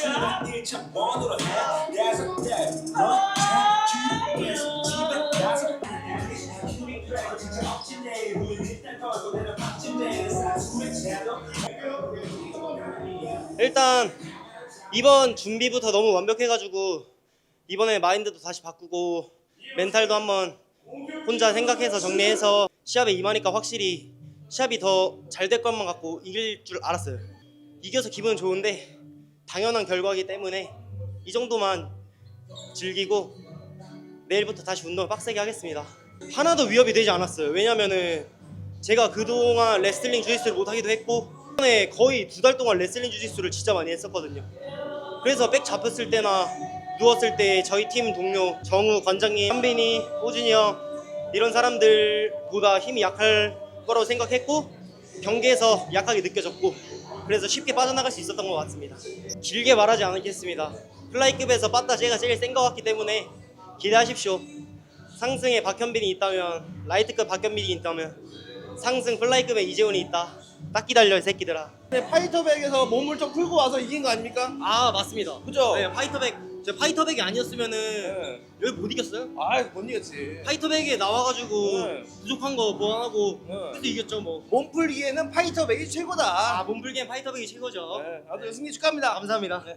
주는 1차 번으로 해 다섯 대너 자주 집에 가서 일단 이번 준비부터 너무 완벽해가지고 이번에 마인드도 다시 바꾸고 멘탈도 한번 혼자 생각해서 정리해서 시합에 임하니까 확실히 시합이 더 잘 될 것만 같고 이길 줄 알았어요. 이겨서 기분은 좋은데 당연한 결과이기 때문에 이 정도만 즐기고 내일부터 다시 운동을 빡세게 하겠습니다. 하나도 위협이 되지 않았어요. 왜냐면은 제가 그동안 레슬링 주짓수를 못하기도 했고 전에 거의 두 달 동안 레슬링 주짓수를 진짜 많이 했었거든요. 그래서 백 잡혔을 때나 누웠을 때 저희 팀 동료 정우 관장님, 한빈이, 호준이 형 이런 사람들보다 힘이 약할 거라고 생각했고 경기에서 약하게 느껴졌고 그래서 쉽게 빠져나갈 수 있었던 것 같습니다. 길게 말하지 않겠습니다. 플라이급에서 빠따 제가 제일 센 것 같기 때문에 기대하십시오. 상승에 박현빈이 있다면 라이트급 박현빈이 있다면 상승 플라이급에 이재훈이 있다. 딱 기다려 이 새끼들아. 네, 파이터백에서 몸을 좀 풀고 와서 이긴 거 아닙니까? 아 맞습니다. 그죠? 네 파이터백 저 파이터백이 아니었으면은 네. 여기 못 이겼어요. 아, 못 이겼지. 파이터백에 나와가지고 네. 부족한 거 보완하고 네. 그래서 이겼죠 뭐. 몸풀기에는 파이터백이 최고다. 아 몸풀기엔 파이터백이 최고죠. 네, 아무튼 승리 축하합니다. 감사합니다. 네.